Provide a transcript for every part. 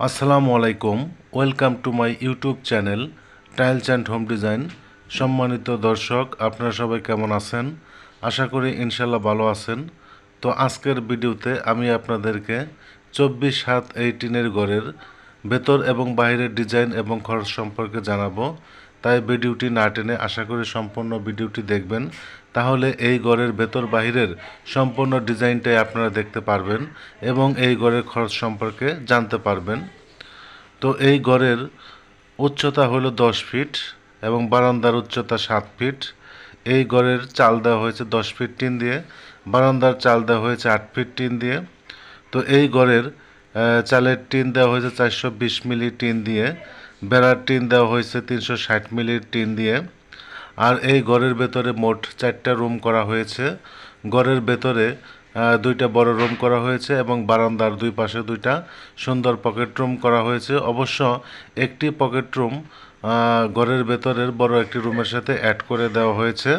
আসসালামু আলাইকুম, welcome to my YouTube channel tiles and home design. সম্মানিত দর্শক, আপনারা সবাই কেমন আছেন? আশা করি ইনশাল্লাহ ভালো আছেন। তো আজকের ভিডিওতে আমি আপনাদেরকে চব্বিশ সাত এইটিনের ঘরের ভেতর এবং বাইরের ডিজাইন এবং খরচ সম্পর্কে জানাব। তাই ভিডিওটি না টেনে আশা করি সম্পূর্ণ ভিডিওটি দেখবেন। তাহলে এই ঘরের ভেতর বাহিরের সম্পূর্ণ ডিজাইনটাই আপনারা দেখতে পারবেন এবং এই ঘরের খরচ সম্পর্কে জানতে পারবেন। তো এই ঘরের উচ্চতা হলো দশ ফিট এবং বারান্দার উচ্চতা সাত ফিট। এই ঘরের চাল দেওয়া হয়েছে দশ ফিট টিন দিয়ে বারান্দার চাল দেওয়া হয়েছে আট ফিট টিন দিয়ে। তো এই আহ, চালের টিন দেওয়া হয়েছে চারশো বিশ মিলি টিন দিয়ে। বেড়ার টিন দেওয়া হয়েছে তিনশো ষাট মিলির টিন দিয়ে। আর এই ঘরের ভেতরে মোট চারটা রুম করা হয়েছে। ঘরের ভেতরে দুইটা বড় রুম করা হয়েছে এবং বারান্দার দুই পাশে দুইটা সুন্দর পকেট রুম করা হয়েছে। অবশ্য একটি পকেট রুম ঘরের ভেতরের বড় একটি রুমের সাথে অ্যাড করে দেওয়া হয়েছে।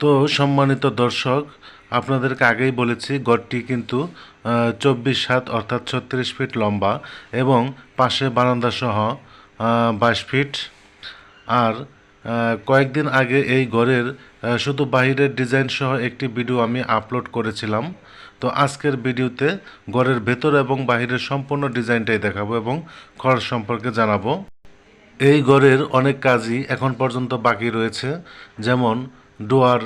তো সম্মানিত দর্শক আপনাদেরকে আগেই বলেছি, গড়টি কিন্তু চব্বিশ সাত অর্থাৎ ছত্রিশ ফিট লম্বা এবং পাশে বারান্দাসহ বাইশ ফিট। আর কয়েকদিন আগে এই ঘরের শুধু বাহিরের ডিজাইন সহ একটি ভিডিও আমি আপলোড করেছিলাম। তো আজকের ভিডিওতে ঘরের ভেতর এবং বাহিরের সম্পূর্ণ ডিজাইনটাই দেখাবো এবং খরচ সম্পর্কে জানাব। এই ঘরের অনেক কাজই এখন পর্যন্ত বাকি রয়েছে, যেমন ডোয়ার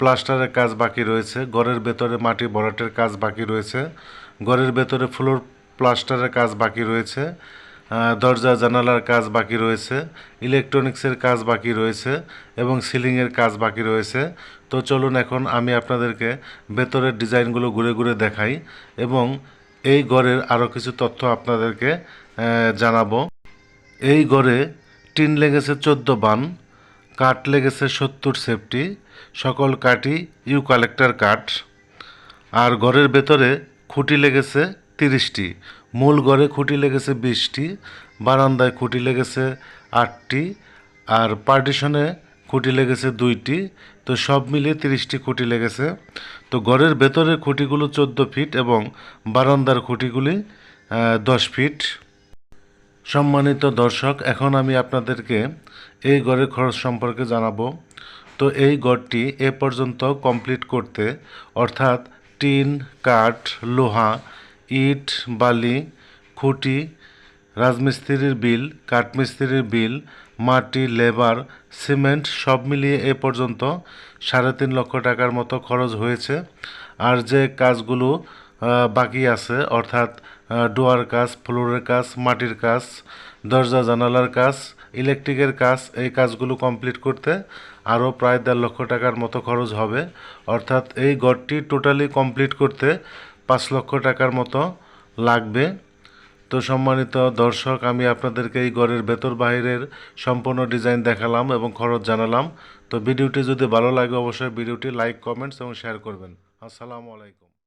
প্লাস্টারের কাজ বাকি রয়েছে, ঘরের ভেতরে মাটি ভরাটের কাজ বাকি রয়েছে, ঘরের ভেতরে ফ্লোর প্লাস্টারের কাজ বাকি রয়েছে দরজা জানালার কাজ বাকি রয়েছে ইলেকট্রনিক্সের কাজ বাকি রয়েছে এবং সিলিংয়ের কাজ বাকি রয়েছে। তো চলুন এখন আমি আপনাদেরকে ভেতরের ডিজাইনগুলো ঘুরে ঘুরে দেখাই এবং এই ঘরের আরও কিছু তথ্য আপনাদেরকে জানাব। এই ঘরে টিন লেগেছে চোদ্দ বান কাঠ লেগেছে সত্তর সেফটি, সকল কাঠই ইউ কালেক্টর কাঠ। আর ঘরের ভেতরে খুঁটি লেগেছে তিরিশটি, মূল ঘরে খুঁটি লেগেছে বিশটি, বারান্দায় খুঁটি লেগেছে আটটি, আর পার্টিশনে খুঁটি লেগেছে দুইটি, তো সব মিলিয়ে তিরিশটি খুঁটি লেগেছে। তো ঘরের ভেতরের খুঁটিগুলো চোদ্দ ফিট এবং বারান্দার খুঁটিগুলি দশ ফিট। সম্মানিত দর্শক, এখন আমি আপনাদেরকে এই গড়ের খরচ সম্পর্কে জানাব। তো এই গড়টি এ পর্যন্ত কমপ্লিট করতে, অর্থাৎ টিন, কাঠ, লোহা, ইট, বালি, খুঁটি, রাজমিস্ত্রির বিল, কাঠমিস্ত্রির বিল, মাটি, লেবার, সিমেন্ট সব মিলিয়ে এ পর্যন্ত সাড়ে তিন লক্ষ টাকার মতো খরচ হয়েছে। আর যে কাজগুলো বাকি আছে, অর্থাৎ ডোয়ার কাজ, ফ্লোরের কাজ, মাটির কাজ, দরজা, জানালার কাজ ইলেকট্রিকের কাজ, এই কাজগুলো কমপ্লিট করতে আরও প্রায় দেড় লক্ষ টাকার মতো খরচ হবে। অর্থাৎ এই ঘরটি টোটালি কমপ্লিট করতে পাঁচ লক্ষ টাকার মতো লাগবে। তো সম্মানিত দর্শক, আমি আপনাদেরকে এই ঘরের ভেতর বাইরের সম্পূর্ণ ডিজাইন দেখালাম এবং খরচ জানালাম। তো ভিডিওটি যদি ভালো লাগে, অবশ্যই ভিডিওটি লাইক, কমেন্টস এবং শেয়ার করবেন। আসসালামু আলাইকুম।